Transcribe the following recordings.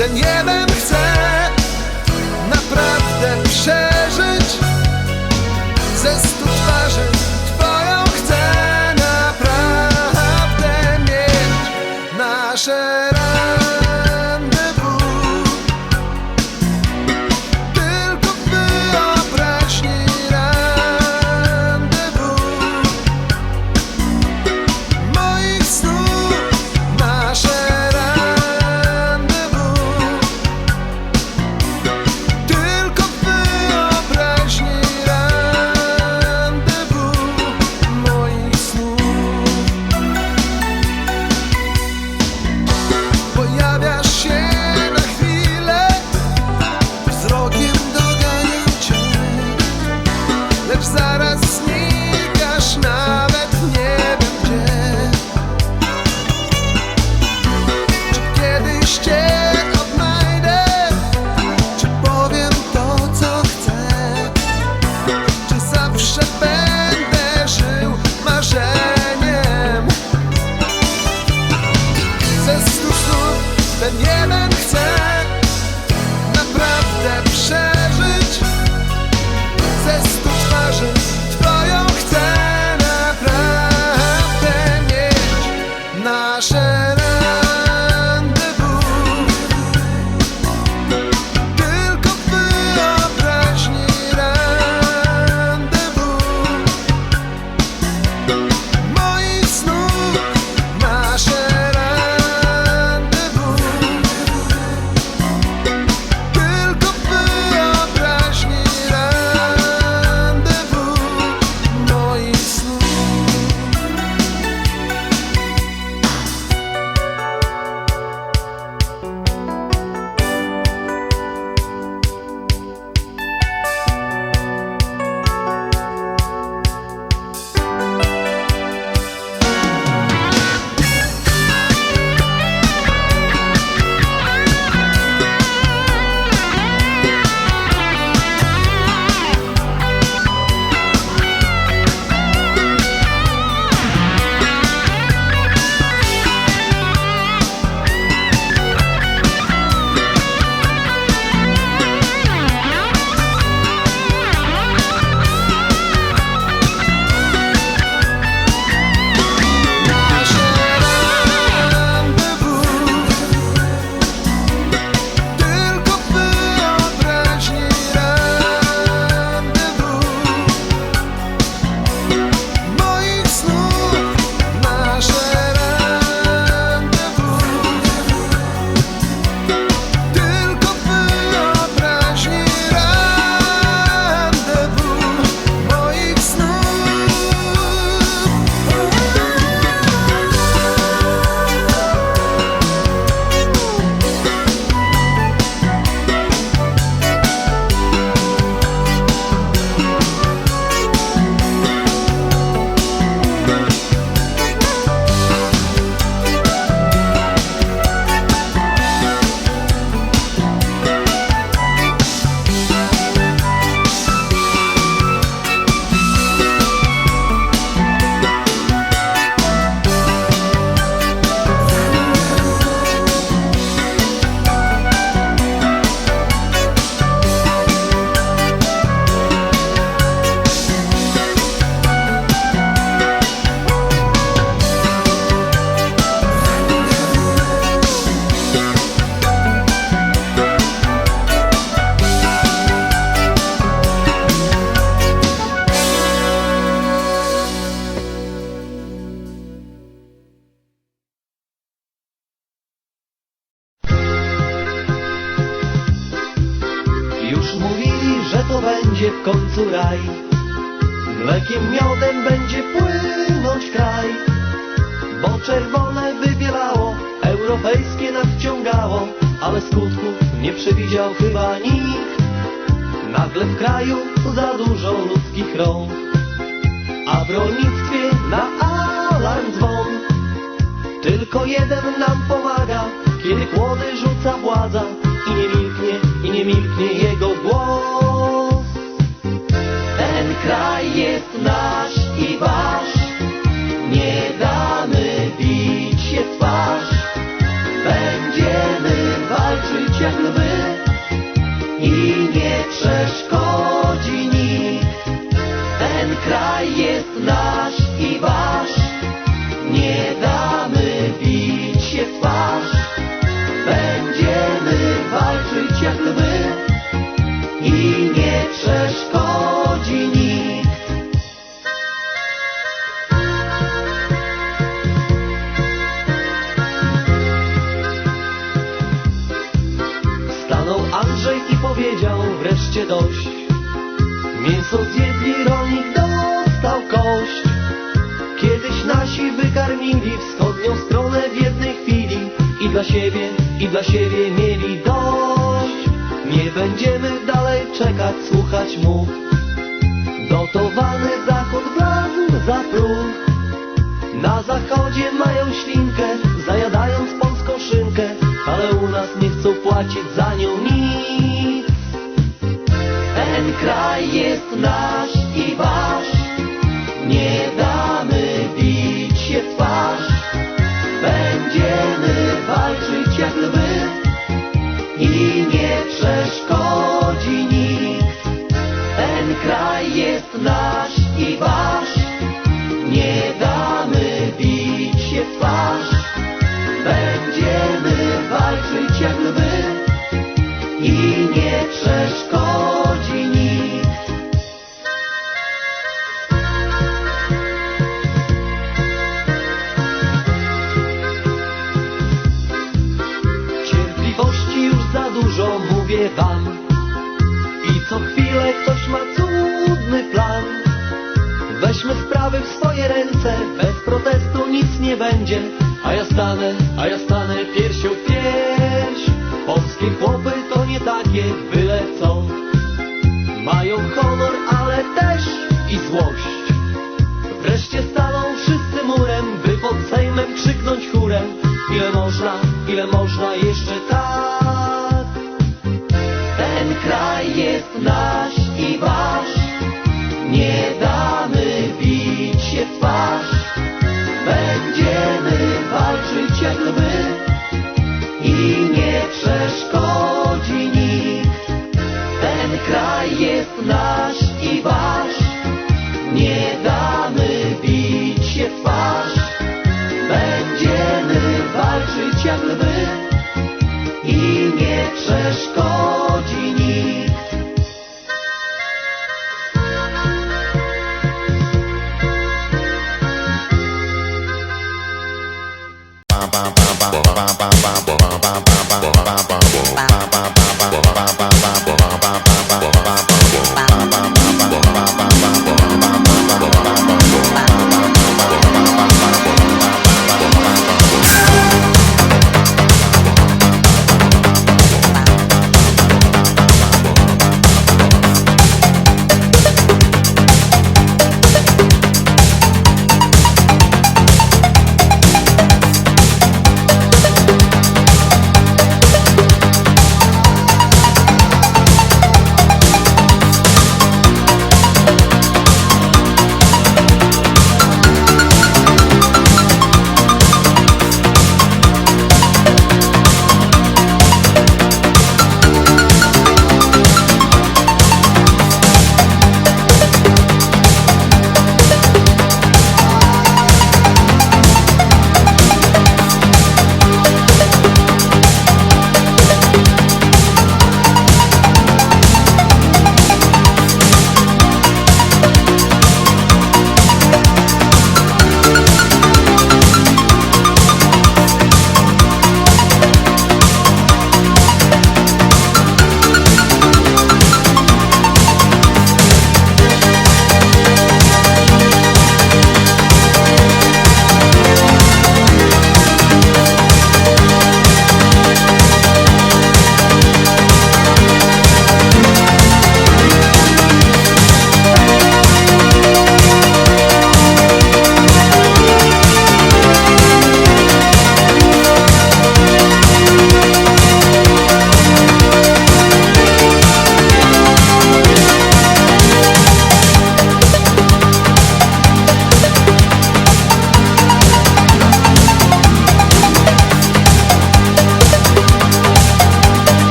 ten jeden chcę Czerwone wybielało, europejskie nas wciągało Ale skutków nie przewidział chyba nikt Nagle w kraju za dużo ludzkich rąk A w rolnictwie na alarm dzwon Tylko jeden nam pomaga, kiedy kłody rzuca władza i nie milknie, i nie milknie jego głos. Ten kraj jest nasz i wasz, nie damy nie siebie, i dla siebie mieli dość. Nie będziemy dalej czekać, słuchać mu. Dotowany zachód wlazł za próg. Na zachodzie mają ślinkę, zajadając polską szynkę, ale u nas nie chcą płacić za nią nic. Ten kraj jest nasz Wreszcie staną wszyscy murem, by pod Sejmem krzyknąć chórem. Ile można, ile można jeszcze tak? Ten kraj jest nasz.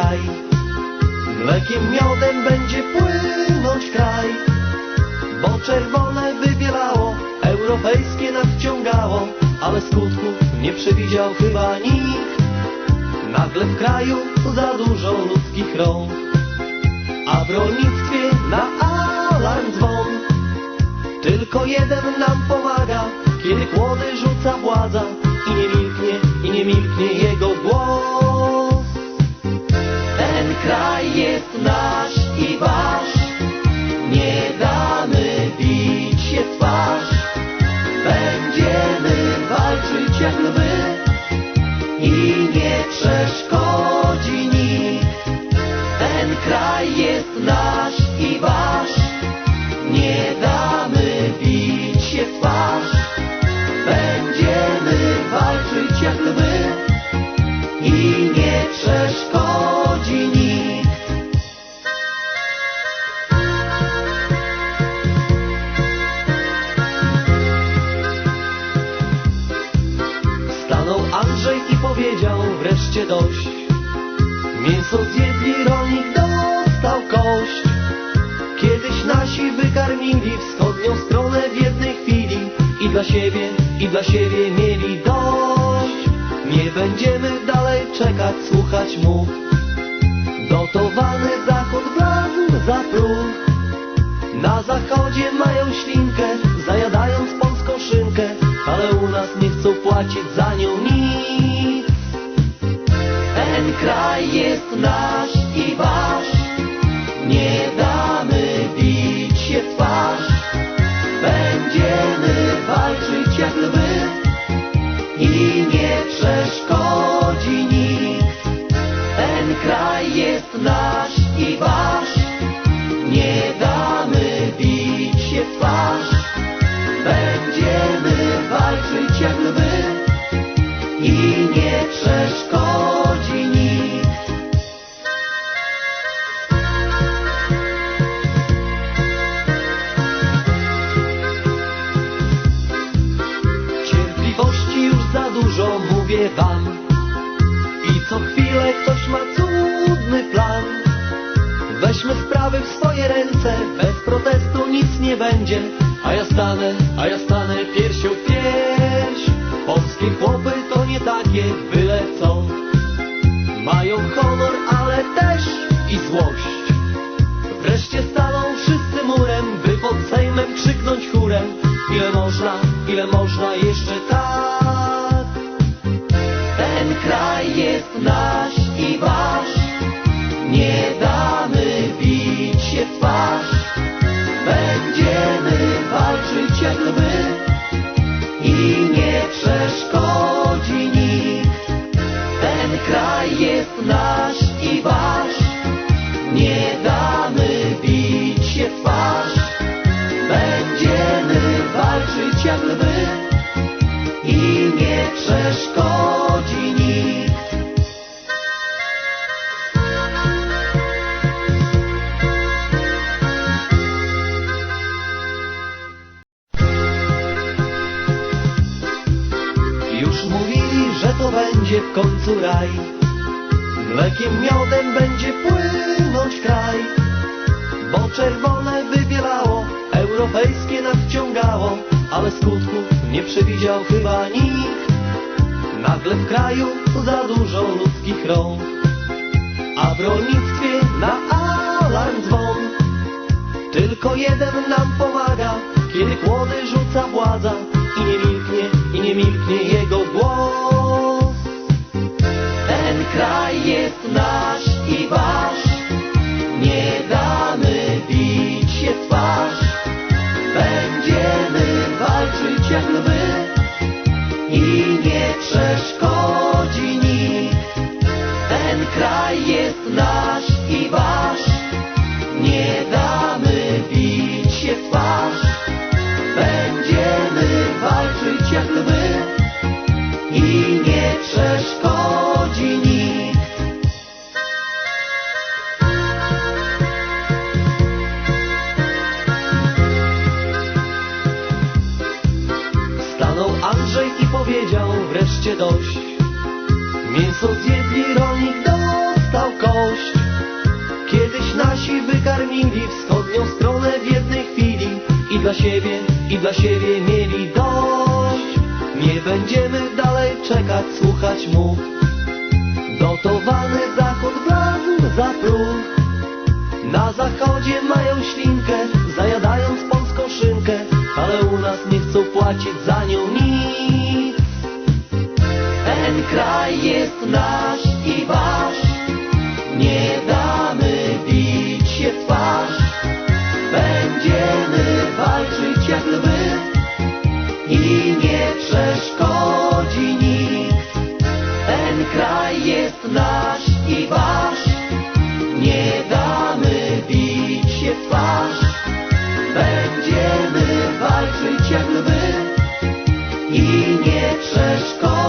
W i dla siebie, i dla siebie mieli dość. Nie będziemy dalej czekać, słuchać mu. Dotowany zachód wlazł za próg. Na zachodzie mają ślinkę, zajadając polską szynkę, ale u nas nie chcą płacić za nią nic. Ten kraj jest nasz i wasz, nie damy chwilę ktoś ma cudny plan. Weźmy sprawy w swoje ręce, bez protestu nic nie będzie. A ja stanę, a ja stanę piersią w pierś. Polskie chłopy to nie takie byle co. Mają honor, ale też i złość. Wreszcie staną wszyscy murem, by pod Sejmem krzyknąć chórem. Ile można, ile można jeszcze tak? Mlekiem miodem będzie płynąć kraj. Bo czerwone wybielało, europejskie nas wciągało, ale skutków nie przewidział chyba nikt. Nagle w kraju za dużo ludzkich rąk, a w rolnictwie na alarm dzwon. Tylko jeden nam pomaga, kiedy kłody rzuca władza i nie milknie, i nie milknie kraj jest nasz i wasz, nie damy bić się w twarz. Będziemy walczyć jak lwy i nie przeszkodzi nikt. Stanął Andrzej i powiedział wreszcie dość. Mięso zjedli, rolnik wykarmili wschodnią stronę w jednej chwili i dla siebie, i dla siebie mieli dość. Nie będziemy dalej czekać, słuchać mu. Dotowany zachód wlazł za próg. Na zachodzie mają ślinkę, zajadając polską szynkę, ale u nas nie chcą płacić za nią nic. Ten kraj jest nasz i wasz, nie damy kraj jest nasz i wasz, nie damy bić się w twarz. Będziemy walczyć jak lwy i nie przeszkodzi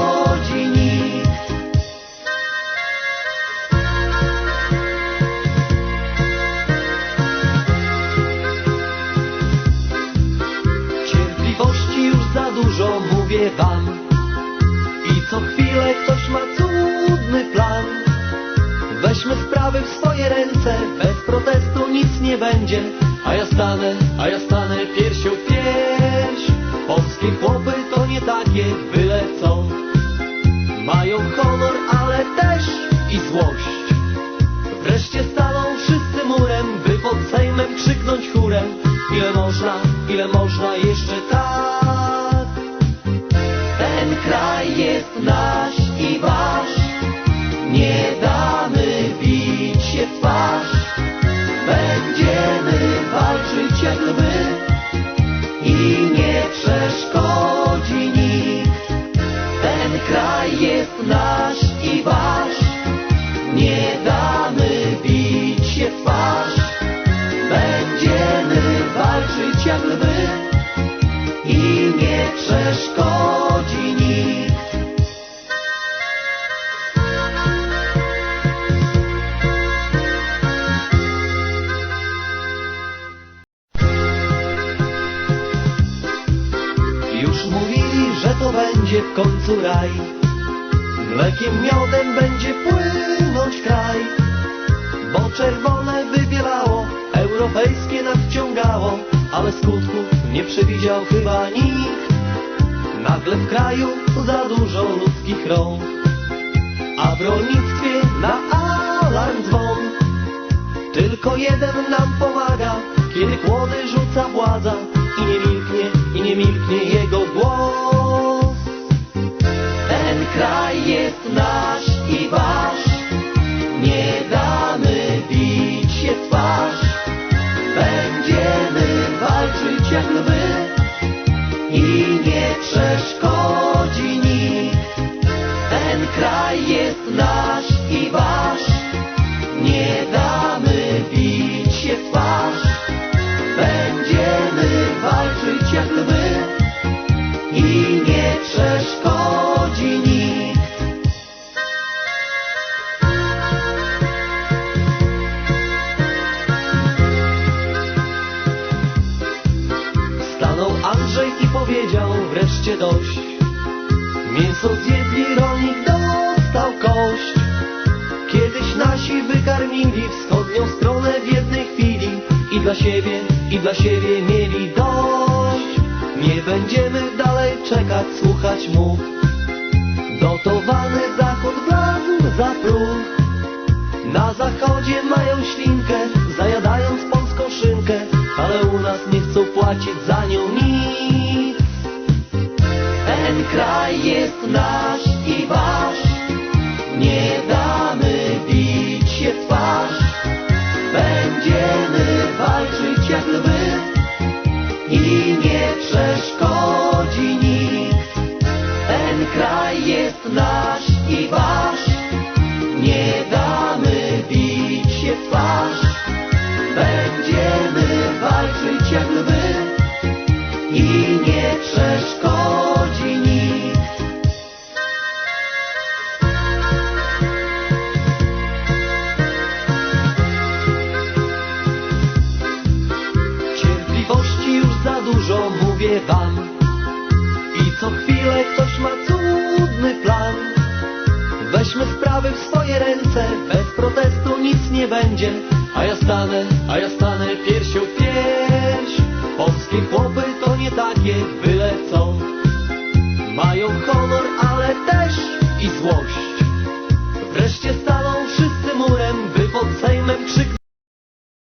Mlekiem miodem będzie płynąć kraj. Bo czerwone wybielało, europejskie nas wciągało, ale skutków nie przewidział chyba nikt. Nagle w kraju za dużo ludzkich rąk, a w rolnictwie na alarm dzwon. Tylko jeden nam pomaga, kiedy kłody rzuca władza i nie milknie, i nie milknie jego głos. Ten kraj jest nasz i wasz, i powiedział wreszcie dość. Mięso zjedli, rolnik dostał kość. Kiedyś nasi wykarmili wschodnią stronę w jednej chwili i dla siebie, i dla siebie mieli dość. Nie będziemy dalej czekać, słuchać mu. Dotowany zachód wlazł za próg. Na zachodzie mają ślinkę, zajadając polską szynkę, ale u nas nie chcą płacić za nią nic. Kraj jest nasz i wasz, nie damy bić się w twarz. Będziemy walczyć jak lwy i nie przeszkodzi nikt. Ten kraj jest nasz i wasz, ręce Bez protestu nic nie będzie. A ja stanę, a ja stanę piersią w pierś. Polskie chłopy to nie takie byle co. Mają honor, ale też i złość. Wreszcie staną wszyscy murem, by pod Sejmem krzyknąć.